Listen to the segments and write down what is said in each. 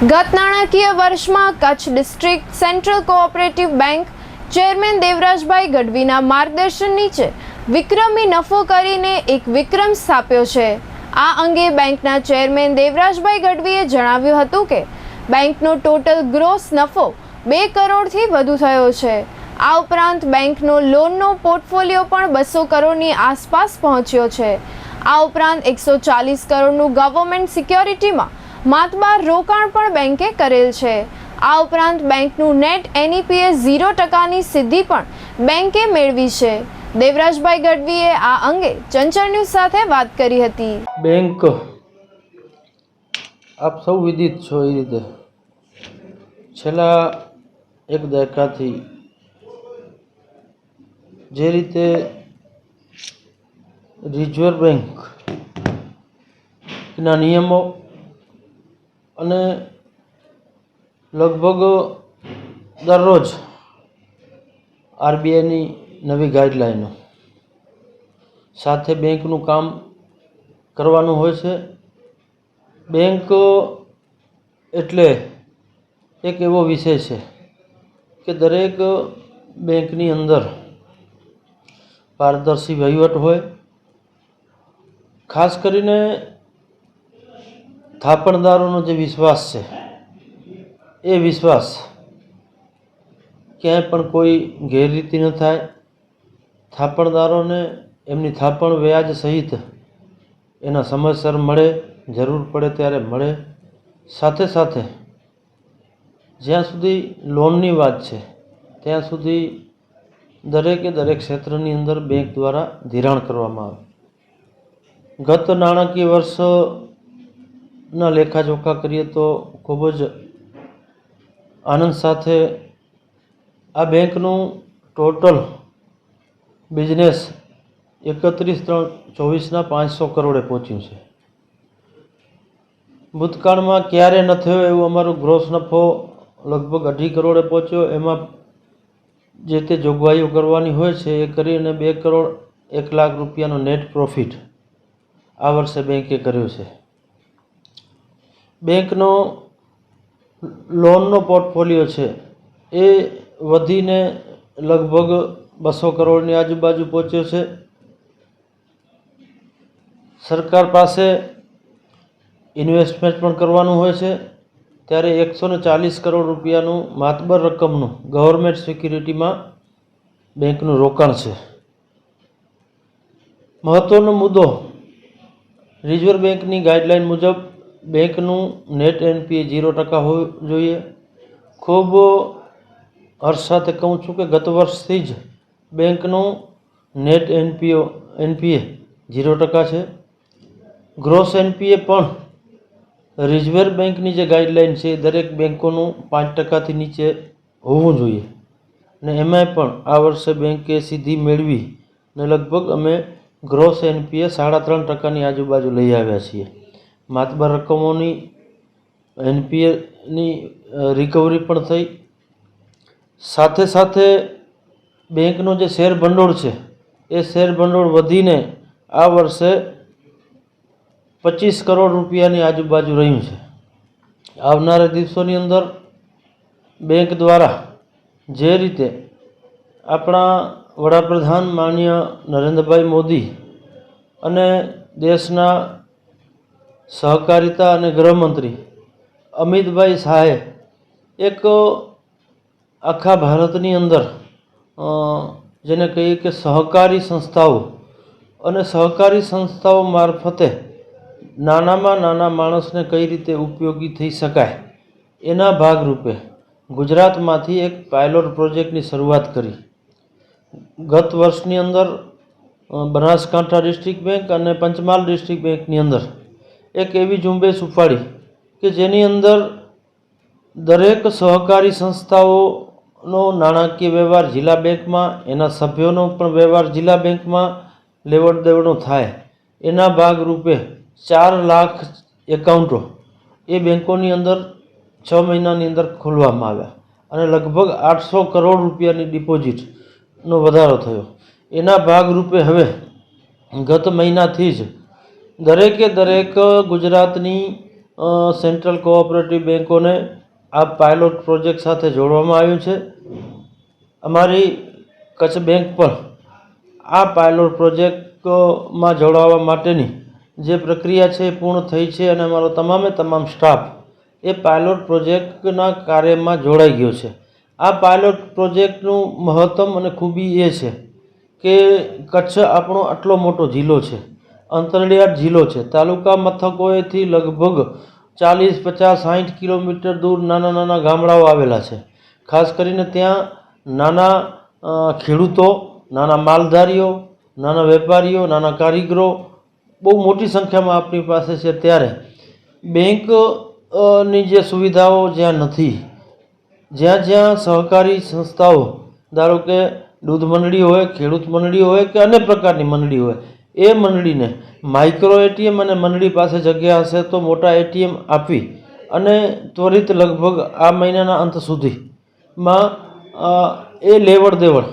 ગત નાણાકીય વર્ષમાં Kutch district central cooperative bank chairman Devrajbhai ગઢવીના માર્ગદર્શન નીચે વિક્રમી નફો કરીને એક વિક્રમ સ્થાપ્યો છે. આ અંગે બેંકના ચેરમેન દેવરાજભાઈ ગઢવીએ જણાવ્યું હતું કે, બેંકનો ટોટલ ગ્રોસ નફો બે કરોડથી વધુ થયો છે. આ ઉપરાંત બેંકનો લોનનો પોર્ટફોલિયો પણ બસો કરોડની આસપાસ પહોંચ્યો છે. આ ઉપરાંત એકસો ચાલીસ કરોડનું ગવર્મેન્ટ સિક્યોરિટીમાં માતબાર રોકાણ પણ બેંકે કરેલ છે. આ ઉપરાંત બેંકનું નેટ એનઈપીએસ ઝીરો ટકાની સિદ્ધિ પણ બેંકે મેળવી છે. દેવરાજભાઈ ગઢવીએ આ અંગે ચંચળ ન્યૂઝ સાથે વાત કરી હતી. બેંક, આપ સૌ વિદિત છો એ રીતે. છેલ્લા એક દાયકાથી જે રીતે રિઝર્વ બેંકના નિયમો અને લગભગ દરરોજ આરબીઆઈની નવી ગાઈડલાઈનો. સાથે બેંકનું કામ કરવાનું હોય છે. બેંક એટલે એક એવો વિષય છે કે દરેક બેંકની અંદર પારદર્શી વહીવટ હોય. ખાસ કરીને થાપણદારોનો જે વિશ્વાસ છે, એ વિશ્વાસ ક્યાંય પણ કોઈ ગેરરીતિ ન થાય. થાપણદારોને એમની થાપણ વ્યાજ સહિત એના સમયસર મળે, જરૂર પડે ત્યારે મળે. સાથે સાથે જ્યાં સુધી લોનની વાત છે, ત્યાં સુધી દરેકે દરેક ક્ષેત્રની અંદર બેંક દ્વારા ધિરાણ કરવામાં આવે. ગત નાણાકીય વર્ષના લેખાજોખા કરીએ તો ખૂબ જ આનંદ સાથે આ બેંકનું ટોટલ બિઝનેસ એકત્રીસ ત્રણ ચોવીસના પાંચસો કરોડે પહોંચ્યું છે. ભૂતકાળમાં ક્યારે ન થયો એવું અમારો ગ્રોસ નફો લગભગ અઢી કરોડે પહોંચ્યો. એમાં જે તે જોગવાઈઓ કરવાની હોય છે એ કરીને બે કરોડ એક લાખ રૂપિયાનો નેટ પ્રોફિટ આ વર્ષે બેંકે કર્યો છે. બેંકનો લોનનો પોર્ટફોલિયો છે, એ વધીને લગભગ બસો કરોડની આજુબાજુ પહોંચ્યો છે. સરકાર પાસે ઇન્વેસ્ટમેન્ટ પણ કરવાનું હોય છે. ત્યારે એકસોને ચાલીસ કરોડ રૂપિયાનું માતબર રકમનું ગવર્મેન્ટ સિક્યુરિટીમાં બેંકનું રોકાણ છે. મહત્ત્વનો મુદ્દો રિઝર્વ બેંકની ગાઈડલાઇન મુજબ બેંકનું નેટ એનપીએ ઝીરો ટકા હોવું જોઈએ. ખૂબ હર્ષ સાથે કહું છું કે ગત વર્ષથી જ બેંકનું નેટ એનપીઓ, એનપીએ ઝીરો ટકા છે. ગ્રોસ એનપીએ પણ રિઝર્વ બેંકની જે ગાઈડલાઇન છે દરેક બેંકોનું પાંચ ટકાથી નીચે હોવું જોઈએ. ને એમાંય પણ આ વર્ષે બેંકે સીધી મેળવી ને લગભગ અમે ગ્રોસ એનપીએ સાડા ત્રણ ટકાની આજુબાજુ લઈ આવ્યા છીએ. માતબર રકમોની એનપીએની રિકવરી પણ થઈ. સાથે સાથે બેંકનો જે શેર ભંડોળ છે, એ શેર ભંડોળ વધીને આ વર્ષે પચીસ કરોડ રૂપિયાની આજુબાજુ રહ્યું છે. આવનારા દિવસોની અંદર બેંક દ્વારા જે રીતે આપણા વડાપ્રધાન માન્ય નરેન્દ્રભાઈ મોદી અને દેશના સહકારિતા અને ગૃહમંત્રી અમિતભાઈ શાહે એક આખા ભારતની અંદર જેને કહીએ કે સહકારી સંસ્થાઓ અને સહકારી સંસ્થાઓ મારફતે નાનામાં નાના માણસને કઈ રીતે ઉપયોગી થઈ શકાય એના ભાગરૂપે ગુજરાતમાંથી એક પાયલોટ પ્રોજેક્ટની શરૂઆત કરી. ગત વર્ષની અંદર બનાસકાંઠા ડિસ્ટ્રિક્ટ બેંક અને પંચમહાલ ડિસ્ટ્રિક્ટ બેંકની અંદર એક એવી ઝુંબેશ ઉપાડી કે જેની અંદર દરેક સહકારી સંસ્થાઓનો નાણાકીય વ્યવહાર જિલ્લા બેંકમાં, એના સભ્યોનો પણ વ્યવહાર જિલ્લા બેંકમાં લેવડ દેવડો થાય. એના ભાગરૂપે ચાર લાખ એકાઉન્ટો એ બેંકોની અંદર છ મહિનાની અંદર ખોલવામાં આવ્યા અને લગભગ આઠસો કરોડ રૂપિયાની ડિપોઝિટનો વધારો થયો. એના ભાગરૂપે હવે ગત મહિનાથી જ દરેકે દરેક ગુજરાતની સેન્ટ્રલ કોઓપરેટિવ બેન્કોને આ પાયલોટ પ્રોજેક્ટ સાથે જોડવામાં આવ્યું છે. અમારી કચ્છ બેંક પણ આ પાયલોટ પ્રોજેક્ટમાં જોડાવા માટેની જે પ્રક્રિયા છે એ પૂર્ણ થઈ છે અને અમારો તમામે તમામ સ્ટાફ એ પાયલોટ પ્રોજેક્ટના કાર્યમાં જોડાઈ ગયો છે. આ પાયલોટ પ્રોજેક્ટનું મહત્ત્વ અને ખૂબી એ છે કે કચ્છ આપણો આટલો મોટો જિલ્લો છે. અંતરિયાળ જિલ્લો છે. તાલુકા મથકોએથી લગભગ ચાલીસ પચાસ સાઠ કિલોમીટર દૂર નાના નાના ગામડાઓ આવેલા છે. ખાસ કરીને ત્યાં નાના ખેડૂતો, નાના માલધારીઓ, નાના વેપારીઓ, નાના કારીગરો બહુ મોટી સંખ્યામાં આપણી પાસે છે ત્યારે. બેંકની જે સુવિધાઓ જ્યાં નથી, જ્યાં જ્યાં સહકારી સંસ્થાઓ, ધારો કે દૂધ મંડળી હોય, ખેડૂત મંડળી હોય કે અન્ય પ્રકારની મંડળી હોય એ મંડળીને માઇક્રો એટીએમ અને મંડળી પાસે જગ્યા હશે તો મોટા એટીએમ આપી અને ત્વરિત લગભગ આ મહિનાના અંત સુધીમાં એ લેવડ દેવડ.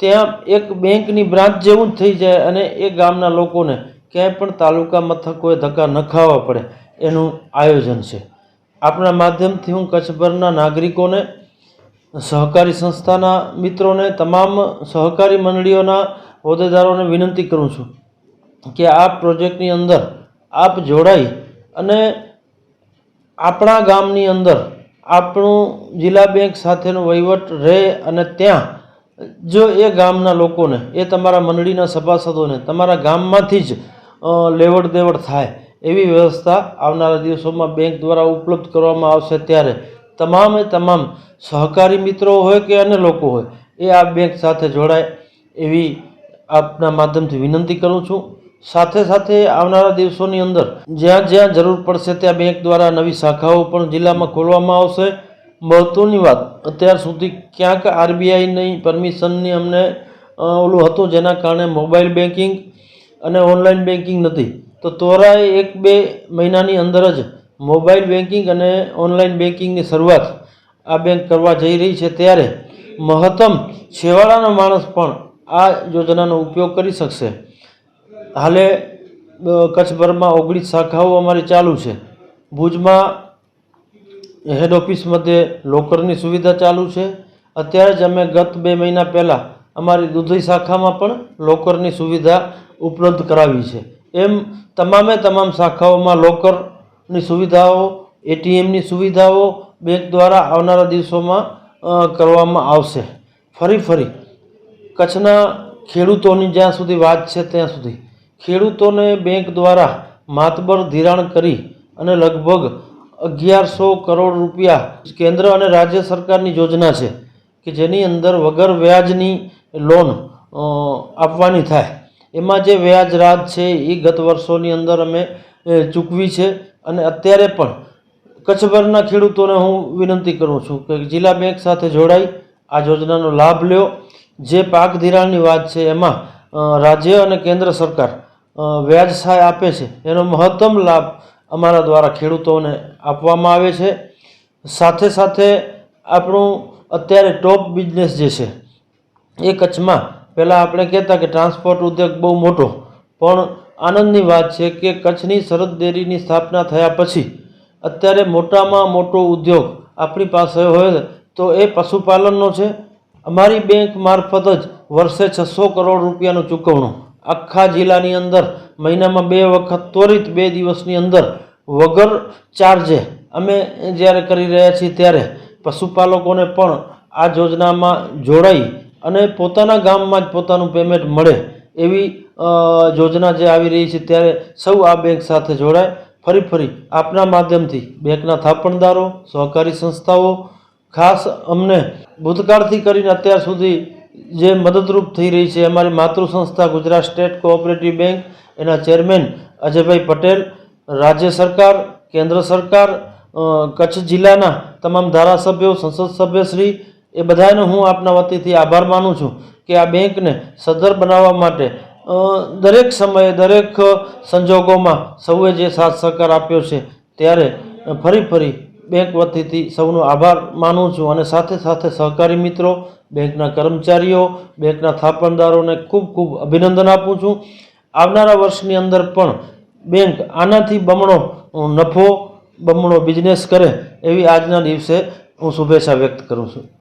ત્યાં એક બેંકની બ્રાન્ચ જેવું જ થઈ જાય અને એ ગામના લોકોને ક્યાંય પણ તાલુકા મથકોએ ધક્કા ન ખાવા પડે એનું આયોજન છે. આપણા માધ્યમથી હું કચ્છભરના નાગરિકોને, સહકારી સંસ્થાના મિત્રોને, તમામ સહકારી મંડળીઓના હોદ્દેદારોને વિનંતી કરું છું કે આ પ્રોજેક્ટની અંદર આપ જોડાઈ અને આપણા ગામની અંદર આપણું જિલ્લા બેંક સાથેનો વહીવટ રહે અને ત્યાં જો એ ગામના લોકોને, એ તમારા મંડળીના સભાસદોને, તમારા ગામમાંથી જ લેવડ દેવડ થાય એવી વ્યવસ્થા આવનારા દિવસોમાં બેંક દ્વારા ઉપલબ્ધ કરવામાં આવશે ત્યારે તમામે તમામ સહકારી મિત્રો હોય કે અન્ય લોકો હોય, એ આ બેંક સાથે જોડાય એવી આપના માધ્યમથી વિનંતી કરું છું. સાથે સાથે આવનારા દિવસોની અંદર જ્યાં જ્યાં જરૂર પડશે ત્યાં બેંક દ્વારા નવી શાખાઓ પણ જિલ્લામાં ખોલવામાં આવશે. મહત્વની વાત, અત્યાર સુધી ક્યાંક આરબીઆઈની પરમિશનની અમને ઓલું હતું જેના કારણે મોબાઈલ બેન્કિંગ અને ઓનલાઈન બેન્કિંગ નથી. તો તોરાએ એક બે મહિનાની અંદર જ મોબાઈલ બેન્કિંગ અને ઓનલાઈન બેન્કિંગની શરૂઆત આ બેંક કરવા જઈ રહી છે. ત્યારે મહત્તમ છેવાડાનો માણસ પણ આ યોજનાનો ઉપયોગ કરી શકશે. હાલે કચ્છભરમાં ઓગણીસ શાખાઓ અમારી ચાલુ છે. ભુજમાં હેડ ઓફિસ મધ્યે લોકરની સુવિધા ચાલુ છે. અત્યારે જ અમે ગત બે મહિના પહેલાં અમારી દૂધઈ શાખામાં પણ લોકરની સુવિધા ઉપલબ્ધ કરાવી છે. એમ તમામે તમામ શાખાઓમાં લોકરની સુવિધાઓ, એટીએમની સુવિધાઓ બેંક દ્વારા આવનારા દિવસોમાં કરવામાં આવશે. ફરી ફરી કચ્છના ખેડૂતોની જ્યાં સુધી વાત છે ત્યાં સુધી ખેડૂતોને બેંક દ્વારા માતબર ધિરાણ કરી અને લગભગ અગિયારસો કરોડ રૂપિયા કેન્દ્ર અને રાજ્ય સરકારની યોજના છે કે જેની અંદર વગર વ્યાજની લોન આપવાની થાય. એમાં જે વ્યાજ રાજ છે એ ગત વર્ષોની અંદર અમે ચૂકવી છે અને અત્યારે પણ કચ્છભરના ખેડૂતોને હું વિનંતી કરું છું કે જિલ્લા બેંક સાથે જોડાઈ આ યોજનાનો લાભ લ્યો. જે પાક ધિરાણની વાત છે એમાં રાજ્ય અને કેન્દ્ર સરકાર વ્યાજ સહાય આપે છે. એનો મહત્તમ લાભ અમારા દ્વારા ખેડૂતોને આપવામાં આવે છે. સાથે સાથે આપણું અત્યારે ટોપ બિઝનેસ જે છે, એ કચ્છમાં પહેલાં આપણે કહેતા કે ટ્રાન્સપોર્ટ ઉદ્યોગ બહુ મોટો, પણ આનંદની વાત છે કે કચ્છની સરહદ ડેરીની સ્થાપના થયા પછી અત્યારે મોટામાં મોટો ઉદ્યોગ આપણી પાસે હોય તો એ પશુપાલનનો છે. અમારી બેંક મારફત જ વર્ષે છસો કરોડ રૂપિયાનું ચૂકવણું આખા જિલ્લાની અંદર મહિનામાં બે વખત, ત્વરિત બે દિવસની અંદર વગર ચાર્જે અમે જ્યારે કરી રહ્યા છીએ ત્યારે પશુપાલકોને પણ આ યોજનામાં જોડાઈ અને પોતાના ગામમાં જ પોતાનું પેમેન્ટ મળે એવી યોજના જે આવી રહી છે ત્યારે સૌ આ બેંક સાથે જોડાય. ફરી ફરી આપના માધ્યમથી બેંકના થાપણદારો, સહકારી સંસ્થાઓ, ખાસ અમને ભૂતકાળથી કરીને અત્યાર સુધી જે મદદરૂપ થઈ રહી છે અમારી માતૃ સંસ્થા ગુજરાત સ્ટેટ કોઓપરેટિવ બેંક, એના ચેરમેન અજયભાઈ પટેલ, રાજ્ય સરકાર, કેન્દ્ર સરકાર કચ્છ જિલ્લાના તમામ ધારાસભ્યો, સંસદ સભ્યશ્રી, એ બધાનો હું આપના વતીથી આભાર માનું છું કે આ બેંકને સદ્ધર બનાવવા માટે દરેક સમયે દરેક સંજોગોમાં સૌએ જે સાથ સહકાર આપ્યો છે ત્યારે ફરી ફરી બેંક વતીથી સૌનો આભાર માનું છું અને સાથે સાથે સહકારી મિત્રો બેંકના કર્મચારીઓ, બેંકના થાપણદારોને ખૂબ ખૂબ અભિનંદન આપું છું. આવનારા વર્ષની અંદર પણ બેંક આનાથી બમણો નફો, બમણો બિઝનેસ કરે એવી આજના દિવસે હું શુભેચ્છા વ્યક્ત કરું છું.